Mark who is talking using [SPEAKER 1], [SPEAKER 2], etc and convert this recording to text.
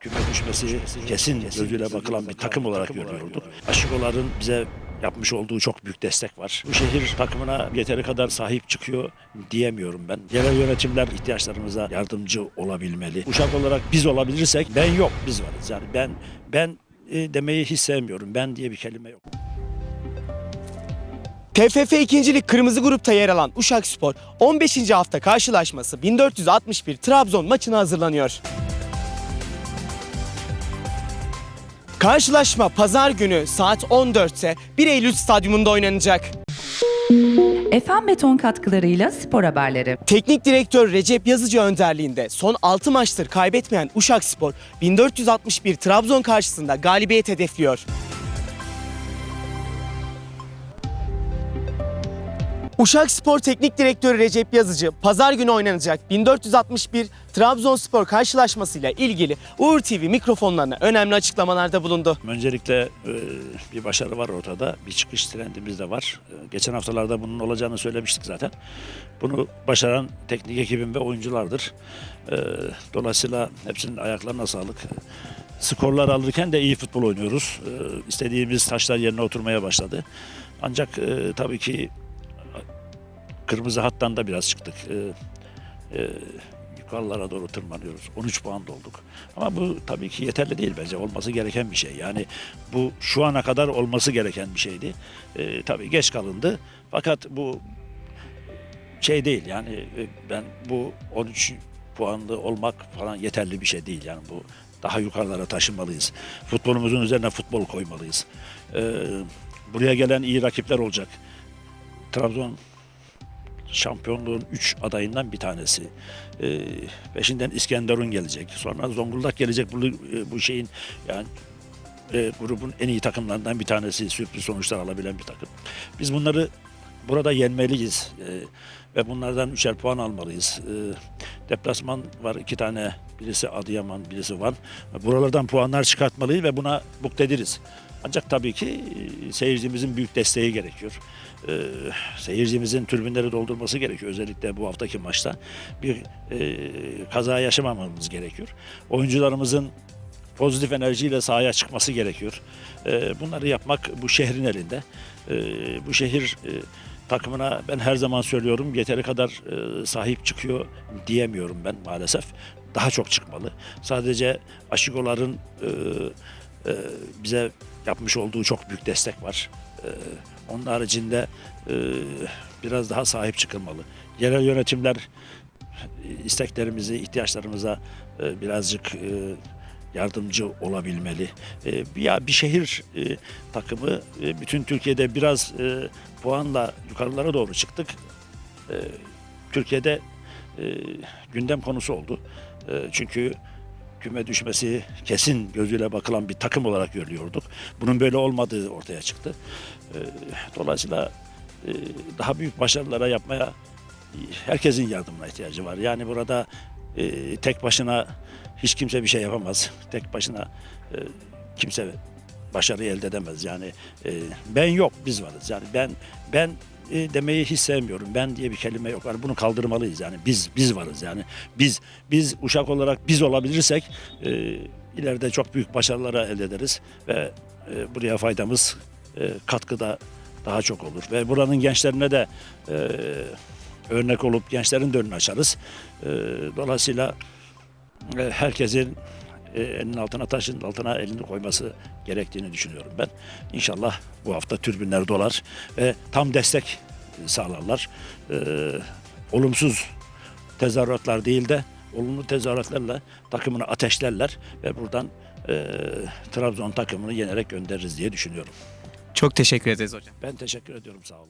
[SPEAKER 1] küme düşmesi kesin gözüyle bakılan bir takım olarak görüyorduk. Aşıkoların bize yapmış olduğu çok büyük destek var. Bu şehir takımına yeteri kadar sahip çıkıyor diyemiyorum ben. Yerel yönetimler ihtiyaçlarımıza yardımcı olabilmeli. Uşak olarak biz olabilirsek ben yok biz varız. Yani ben ben e, demeyi hiç sevmiyorum. Ben diye bir kelime yok.
[SPEAKER 2] TFF 2. Lig Kırmızı Grup'ta yer alan Uşak Spor 15. hafta karşılaşması 1461 Trabzon maçına hazırlanıyor. Karşılaşma pazar günü saat 14'te 1 Eylül stadyumunda oynanacak.
[SPEAKER 3] Efem Beton katkılarıyla spor haberleri.
[SPEAKER 2] Teknik direktör Recep Yazıcı önderliğinde son 6 maçtır kaybetmeyen Uşak Spor 1461 Trabzon karşısında galibiyet hedefliyor. Uşak Spor Teknik Direktörü Recep Yazıcı pazar günü oynanacak 1461 Trabzonspor karşılaşmasıyla ilgili Uğur TV mikrofonlarına önemli açıklamalarda bulundu.
[SPEAKER 1] Öncelikle e, bir başarı var ortada. Bir çıkış trendimiz de var. E, Geçen haftalarda bunun olacağını söylemiştik zaten. Bunu başaran teknik ekibim ve oyunculardır. E, Dolayısıyla hepsinin ayaklarına sağlık. Skorlar alırken de iyi futbol oynuyoruz. E, İstediğimiz taşlar yerine oturmaya başladı. Ancak tabii ki kırmızı hattan da biraz çıktık. E, e, yukarılara doğru tırmanıyoruz. 13 puan olduk. Ama bu tabii ki yeterli değil bence. Olması gereken bir şey. Yani bu şu ana kadar olması gereken bir şeydi. E, tabii geç kalındı. Fakat bu şey değil yani e, ben bu 13 puanlı olmak falan yeterli bir şey değil. Yani bu daha yukarılara taşınmalıyız. Futbolumuzun üzerine futbol koymalıyız. E, buraya gelen iyi rakipler olacak. Trabzon şampiyonluğun 3 adayından bir tanesi. Ee, peşinden İskenderun gelecek. Sonra Zonguldak gelecek. Bu, e, bu şeyin yani e, grubun en iyi takımlarından bir tanesi. Sürpriz sonuçlar alabilen bir takım. Biz bunları burada yenmeliyiz. E, ve bunlardan üçer puan almalıyız. E, deplasman var iki tane. Birisi Adıyaman, birisi Van. Buralardan puanlar çıkartmalıyız ve buna muktediriz. Ancak tabii ki e, seyircimizin büyük desteği gerekiyor. Ee, seyircimizin tribünleri doldurması gerekiyor. Özellikle bu haftaki maçta bir e, kaza yaşamamamız gerekiyor. Oyuncularımızın pozitif enerjiyle sahaya çıkması gerekiyor. Ee, bunları yapmak bu şehrin elinde. Ee, bu şehir e, takımına ben her zaman söylüyorum yeteri kadar e, sahip çıkıyor diyemiyorum ben maalesef. Daha çok çıkmalı. Sadece Aşikoların e, e, bize yapmış olduğu çok büyük destek var. E, onun haricinde biraz daha sahip çıkılmalı. Yerel yönetimler isteklerimizi, ihtiyaçlarımıza birazcık e, yardımcı olabilmeli. E, ya bir şehir e, takımı e, bütün Türkiye'de biraz e, puanla yukarılara doğru çıktık. E, Türkiye'de e, gündem konusu oldu. E, çünkü küme düşmesi kesin gözüyle bakılan bir takım olarak görüyorduk. Bunun böyle olmadığı ortaya çıktı. E, dolayısıyla e, daha büyük başarılara yapmaya herkesin yardımına ihtiyacı var. Yani burada e, tek başına hiç kimse bir şey yapamaz. Tek başına e, kimse başarı elde edemez. Yani e, ben yok biz varız. Yani ben ben e, demeyi hiç sevmiyorum. Ben diye bir kelime yok. Yani bunu kaldırmalıyız. Yani biz biz varız. Yani biz biz uşak olarak biz olabilirsek e, ileride çok büyük başarılara elde ederiz ve buraya faydamız katkıda daha çok olur ve buranın gençlerine de e, örnek olup gençlerin de önünü açarız. E, dolayısıyla e, herkesin e, elinin altına taşın altına elini koyması gerektiğini düşünüyorum ben. İnşallah bu hafta türbünler dolar ve tam destek sağlarlar. E, olumsuz tezahüratlar değil de olumlu tezahüratlarla takımını ateşlerler ve buradan e, Trabzon takımını yenerek göndeririz diye düşünüyorum.
[SPEAKER 2] Çok teşekkür ederiz hocam.
[SPEAKER 1] Ben teşekkür ediyorum sağ olun.